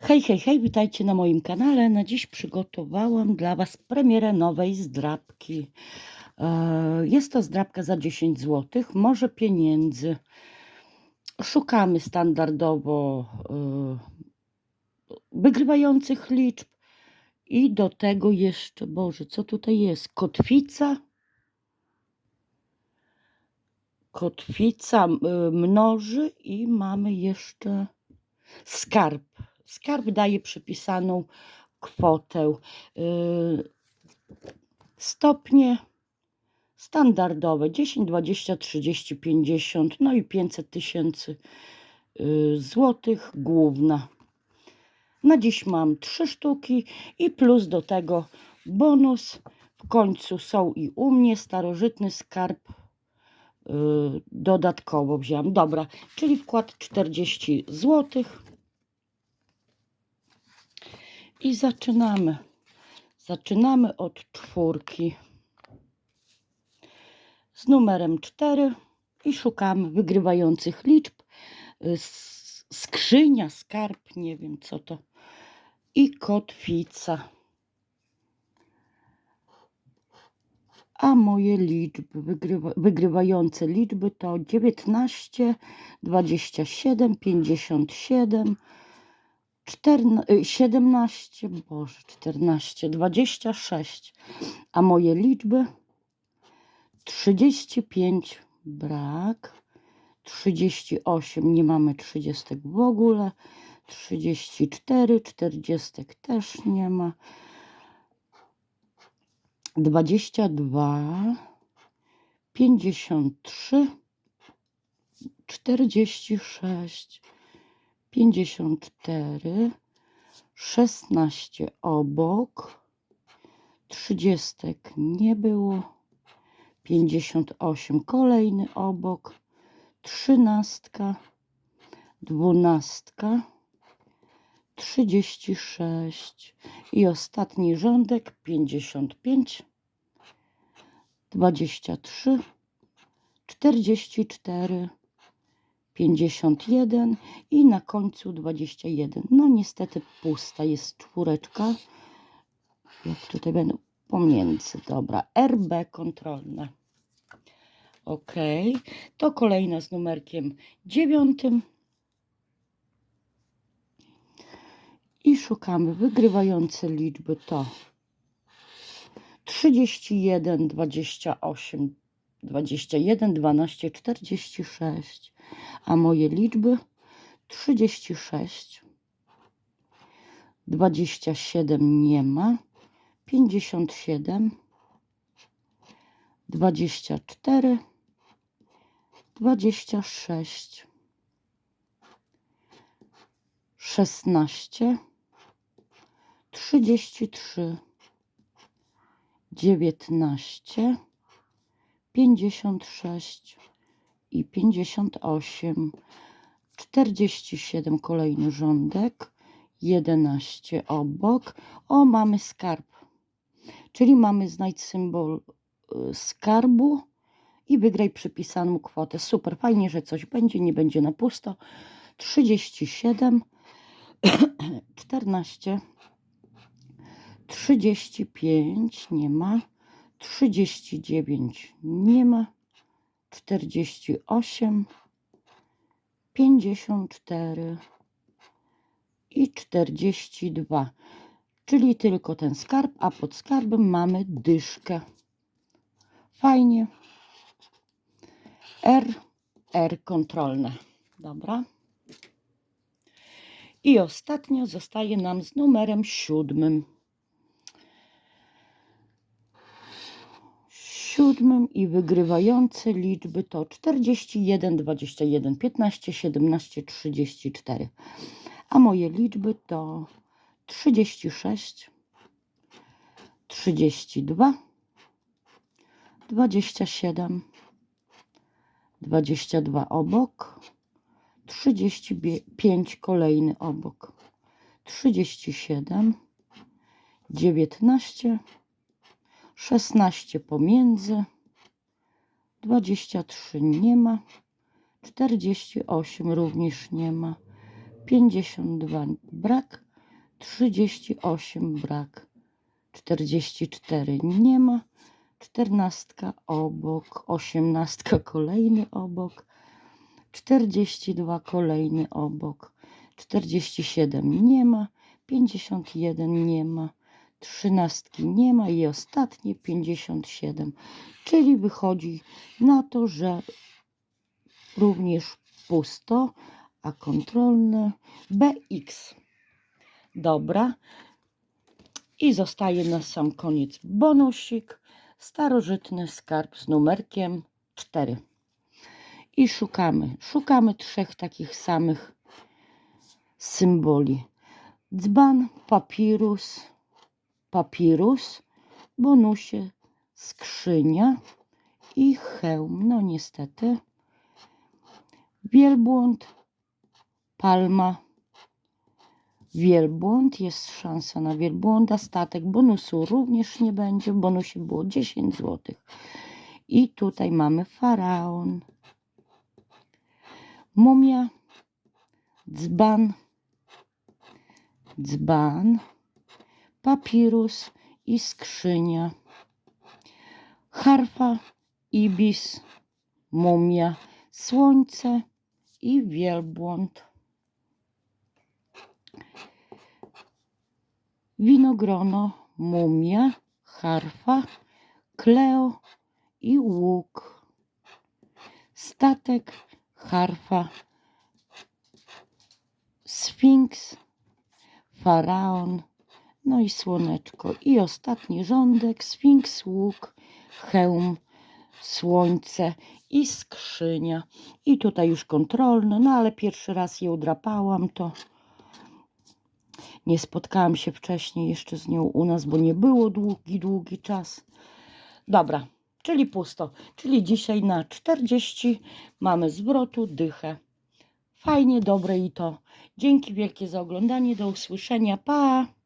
Hej, hej, hej, witajcie na moim kanale. Na dziś przygotowałam dla Was premierę nowej zdrabki. E, Jest to zdrabka za 10 zł, może pieniędzy. Szukamy standardowo e, wygrywających liczb i do tego jeszcze, Boże, co tutaj jest? Kotwica. Kotwica mnoży i mamy jeszcze skarb. Skarb daje przypisaną kwotę. Yy, Stopnie standardowe 10, 20, 30, 50, no i 500 tysięcy yy, złotych główna. Na dziś mam trzy sztuki i plus do tego bonus. W końcu są i u mnie starożytny skarb yy, dodatkowo wziąłem. Dobra, czyli wkład 40 złotych. I zaczynamy. Zaczynamy od czwórki z numerem 4 i szukamy wygrywających liczb. Y, Skrzynia, skarb, nie wiem co to. I kotwica. A moje liczby, wygrywa, wygrywające liczby to 19, 27, 57, 14, 17, Boże, 14, 26. A moje liczby 35 brak, 38 nie mamy 30 w ogóle, 34, 40 też nie ma, 22, 53, 46, 54, 16 obok, 30 nie było, 58 kolejny obok, 13, 12, 36 i ostatni rządek 55, 23, 44, 51 i na końcu 21. No niestety pusta jest czwóreczka. Jak tutaj będą pomiędzy. Dobra, RB kontrolne. Ok, to kolejna z numerkiem dziewiątym. I szukamy wygrywające liczby to 31, 28, 21, 12, 46. A moje liczby? 36, 27 nie ma, 57, 24, 26, 16, 33, 19, 56 i 58, 47 kolejny rządek, 11 obok. O, mamy skarb, czyli mamy znajdź symbol y, skarbu i wygraj przypisaną kwotę. Super, fajnie, że coś będzie, nie będzie na pusto. 37, 14, 35 nie ma, 39 nie ma, 48, 54 i 42. Czyli tylko ten skarb, a pod skarbem mamy dyszkę. Fajnie. R, R kontrolne. Dobra. I ostatnio zostaje nam z numerem siódmym. Siódmym i wygrywające liczby to 41, 21, 15, 17, 34. A moje liczby to 36, 32, 27, 22 obok, 35 kolejny obok, 37, 19, 16 pomiędzy, 23 nie ma, 48 również nie ma, 52 brak, 38 brak, 44 nie ma, 14 obok, 18 kolejny obok, 42 kolejny obok, 47 nie ma, 51 nie ma, 13 nie ma i ostatnie 57. Czyli wychodzi na to, że również pusto, a kontrolne BX. Dobra. I zostaje na sam koniec bonusik. Starożytny skarb z numerkiem 4. I szukamy. Szukamy trzech takich samych symboli. Dzban, papirus, papirus, bonusie, skrzynia i hełm. No niestety. Wielbłąd, palma, wielbłąd. Jest szansa na wielbłąda. Statek bonusu również nie będzie. W bonusie było 10 zł. I tutaj mamy faraon, mumia, dzban, dzban, papirus i skrzynia, harfa, ibis, mumia, słońce i wielbłąd. Winogrono, mumia, harfa, kleo i łuk. Statek, harfa, sfinks, faraon, no i słoneczko. I ostatni rządek, sfinks, łuk, hełm, słońce i skrzynia. I tutaj już kontrolne, no ale pierwszy raz je udrapałam, to nie spotkałam się wcześniej jeszcze z nią u nas, bo nie było długi, długi czas. Dobra, czyli pusto. Czyli dzisiaj na 40 mamy zwrotu dychę. Fajnie, dobre i to. Dzięki wielkie za oglądanie. Do usłyszenia. Pa!